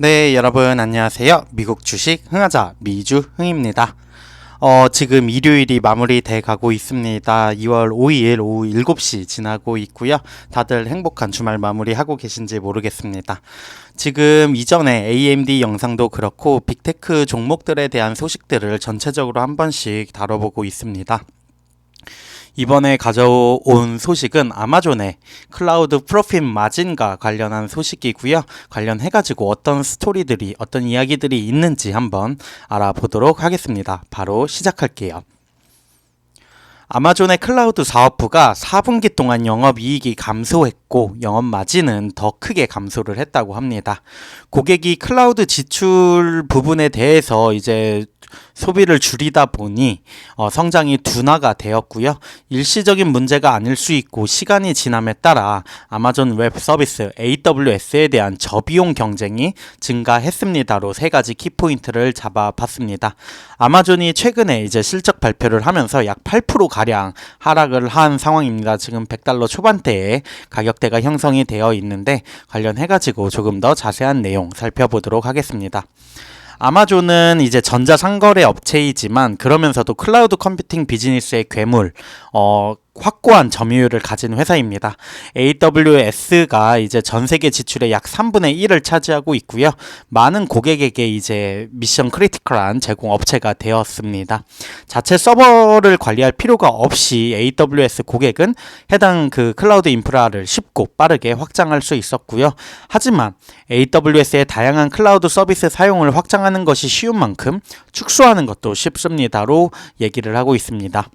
네, 여러분 안녕하세요. 미국 주식 흥하자 미주 흥입니다. 어, 지금 일요일이 마무리돼 가고 있습니다. 2월 5일 오후 7시 지나고 있고요. 다들 행복한 주말 마무리하고 계신지 모르겠습니다. 지금 이전에 AMD 영상도 그렇고 빅테크 종목들에 대한 소식들을 전체적으로 한 번씩 다뤄보고 있습니다. 이번에 가져온 소식은 아마존의 클라우드 프로핏 마진과 관련한 소식이고요. 관련해가지고 어떤 스토리들이, 어떤 이야기들이 있는지 한번 알아보도록 하겠습니다. 바로 시작할게요. 아마존의 클라우드 사업부가 4분기 동안 영업이익이 감소했고 영업 마진은 더 크게 감소를 했다고 합니다. 고객이 클라우드 지출 부분에 대해서 이제 소비를 줄이다 보니 어, 성장이 둔화가 되었고요. 일시적인 문제가 아닐 수 있고 시간이 지남에 따라 아마존 웹 서비스 AWS에 대한 저비용 경쟁이 증가했습니다로 세 가지 키포인트를 잡아봤습니다. 아마존이 최근에 이제 실적 발표를 하면서 약 8% 가량 하락을 한 상황입니다. 지금 100달러 초반대에 가격대가 형성이 되어 있는데 관련해 가지고 조금 더 자세한 내용 살펴보도록 하겠습니다. 아마존은 이제 전자상거래 업체이지만 그러면서도 클라우드 컴퓨팅 비즈니스의 괴물, 어, 확고한 점유율을 가진 회사입니다. AWS가 이제 전 세계 지출의 약 3분의 1을 차지하고 있고요. 많은 고객에게 이제 미션 크리티컬한 제공 업체가 되었습니다. 자체 서버를 관리할 필요가 없이 AWS 고객은 해당 그 클라우드 인프라를 쉽고 빠르게 확장할 수 있었고요. 하지만 AWS의 다양한 클라우드 서비스 사용을 확장하는 것이 쉬운 만큼 축소하는 것도 쉽습니다로 얘기를 하고 있습니다.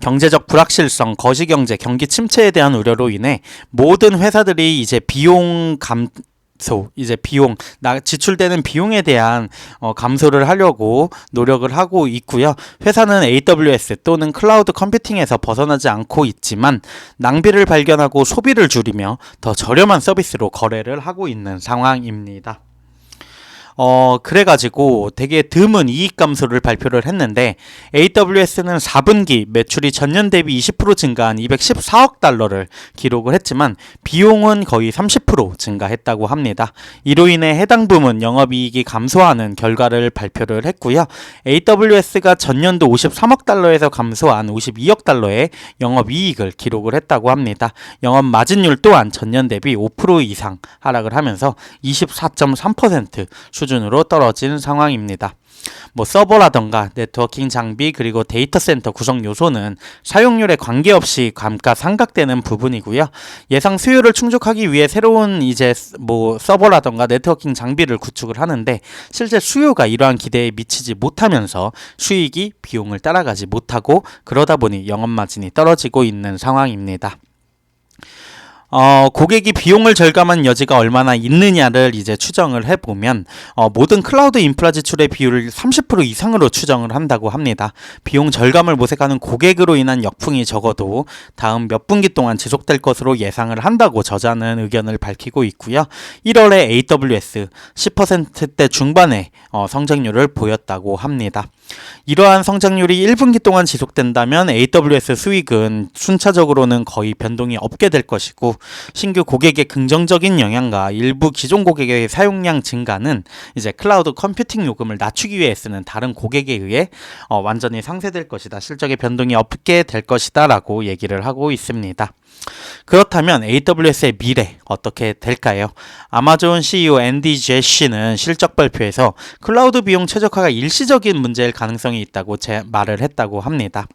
경제적 불확실성, 거시경제, 경기 침체에 대한 우려로 인해 모든 회사들이 이제 비용 감 소 이제 비용 나 지출되는 비용에 대한 어, 감소를 하려고 노력을 하고 있고요. 회사는 AWS 또는 클라우드 컴퓨팅에서 벗어나지 않고 있지만 낭비를 발견하고 소비를 줄이며 더 저렴한 서비스로 거래를 하고 있는 상황입니다. 어, 그래가지고 되게 드문 이익 감소를 발표를 했는데 AWS는 4분기 매출이 전년 대비 20% 증가한 214억 달러를 기록을 했지만 비용은 거의 30% 증가했다고 합니다. 이로 인해 해당 부문 영업이익이 감소하는 결과를 발표를 했고요. AWS가 전년도 53억 달러에서 감소한 52억 달러의 영업이익을 기록을 했다고 합니다. 영업 마진율 또한 전년 대비 5% 이상 하락을 하면서 24.3% 수준으로 떨어진 상황입니다. 뭐 서버라던가 네트워킹 장비 그리고 데이터 센터 구성 요소는 사용률에 관계없이 감가상각되는 부분이고요. 예상 수요를 충족하기 위해 새로운 이제 뭐 서버라던가 네트워킹 장비를 구축을 하는데 실제 수요가 이러한 기대에 미치지 못하면서 수익이 비용을 따라가지 못하고 그러다 보니 영업 마진이 떨어지고 있는 상황입니다. 어, 고객이 비용을 절감한 여지가 얼마나 있느냐를 이제 추정을 해보면 어, 모든 클라우드 인프라 지출의 비율을 30% 이상으로 추정을 한다고 합니다. 비용 절감을 모색하는 고객으로 인한 역풍이 적어도 다음 몇 분기 동안 지속될 것으로 예상을 한다고 저자는 의견을 밝히고 있고요. 1월에 AWS 10%대 중반의 어, 성장률을 보였다고 합니다. 이러한 성장률이 1분기 동안 지속된다면 AWS 수익은 순차적으로는 거의 변동이 없게 될 것이고 신규 고객의 긍정적인 영향과 일부 기존 고객의 사용량 증가는 이제 클라우드 컴퓨팅 요금을 낮추기 위해 쓰는 다른 고객에 의해 어, 완전히 상쇄될 것이다. 실적의 변동이 없게 될 것이다 라고 얘기를 하고 있습니다. 그렇다면 AWS의 미래 어떻게 될까요? 아마존 CEO 앤디 제시는 실적 발표에서 클라우드 비용 최적화가 일시적인 문제일 가능성이 있다고 제 말을 했다고 합니다.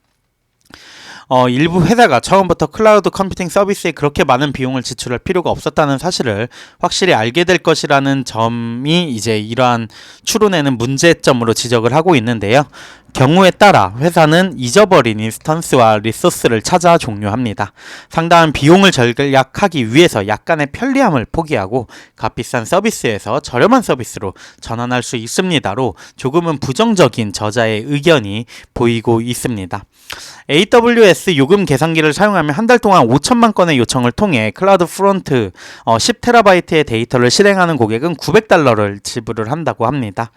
어, 일부 회사가 처음부터 클라우드 컴퓨팅 서비스에 그렇게 많은 비용을 지출할 필요가 없었다는 사실을 확실히 알게 될 것이라는 점이 이제 이러한 추론에는 문제점으로 지적을 하고 있는데요. 경우에 따라 회사는 잊어버린 인스턴스와 리소스를 찾아 종료합니다. 상당한 비용을 절약하기 위해서 약간의 편리함을 포기하고 값비싼 서비스에서 저렴한 서비스로 전환할 수 있습니다로 조금은 부정적인 저자의 의견이 보이고 있습니다. AWS 요금 계산기를 사용하면 한달 동안 5천만 건의 요청을 통해 클라우드 프론트 어, 10테라바이트의 데이터를 실행하는 고객은 900달러를 지불을 한다고 합니다.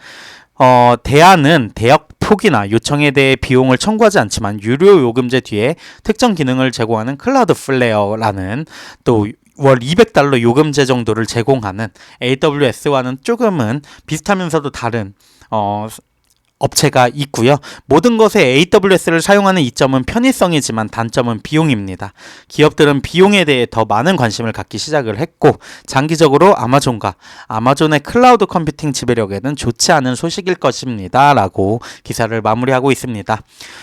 어, 대안은 대역 폭이나 요청에 대해 비용을 청구하지 않지만 유료 요금제 뒤에 특정 기능을 제공하는 클라우드 플레어라는 또 월 200달러 요금제 정도를 제공하는 AWS와는 조금은 비슷하면서도 다른 어, 업체가 있고요. 모든 것에 AWS를 사용하는 이점은 편의성이지만 단점은 비용입니다. 기업들은 비용에 대해 더 많은 관심을 갖기 시작을 했고 장기적으로 아마존과 아마존의 클라우드 컴퓨팅 지배력에는 좋지 않은 소식일 것입니다라고 기사를 마무리하고 있습니다.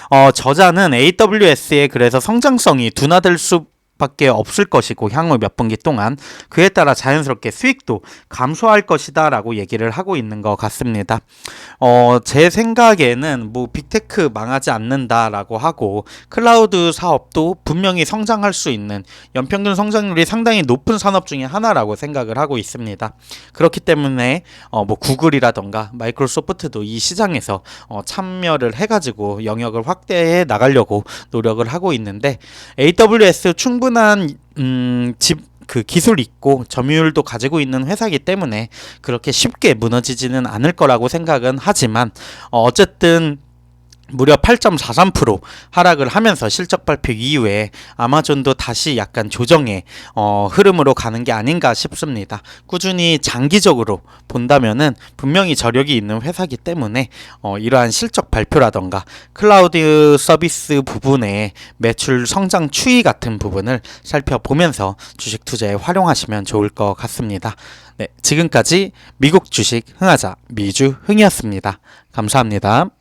어, 저자는 AWS의 그래서 성장성이 둔화될 수 밖에 없을 것이고 향후 몇 분기 동안 그에 따라 자연스럽게 수익도 감소할 것이다 라고 얘기를 하고 있는 것 같습니다. 어, 제 생각에는 뭐 빅테크 망하지 않는다 라고 하고 클라우드 사업도 분명히 성장할 수 있는 연평균 성장률이 상당히 높은 산업 중에 하나라고 생각을 하고 있습니다. 그렇기 때문에 어, 뭐 구글이라던가 마이크로소프트도 이 시장에서 어, 참여를 해가지고 영역을 확대해 나가려고 노력을 하고 있는데 AWS 충분 한 음, 집, 그 기술 있고 점유율도 가지고 있는 회사이기 때문에 그렇게 쉽게 무너지지는 않을 거라고 생각은 하지만 어, 어쨌든 무려 8.43% 하락을 하면서 실적 발표 이후에 아마존도 다시 약간 조정의 어, 흐름으로 가는 게 아닌가 싶습니다. 꾸준히 장기적으로 본다면은 분명히 저력이 있는 회사이기 때문에 어, 이러한 실적 발표라던가 클라우드 서비스 부분의 매출 성장 추이 같은 부분을 살펴보면서 주식 투자에 활용하시면 좋을 것 같습니다. 네, 지금까지 미국 주식 흥하자 미주 흥이었습니다. 감사합니다.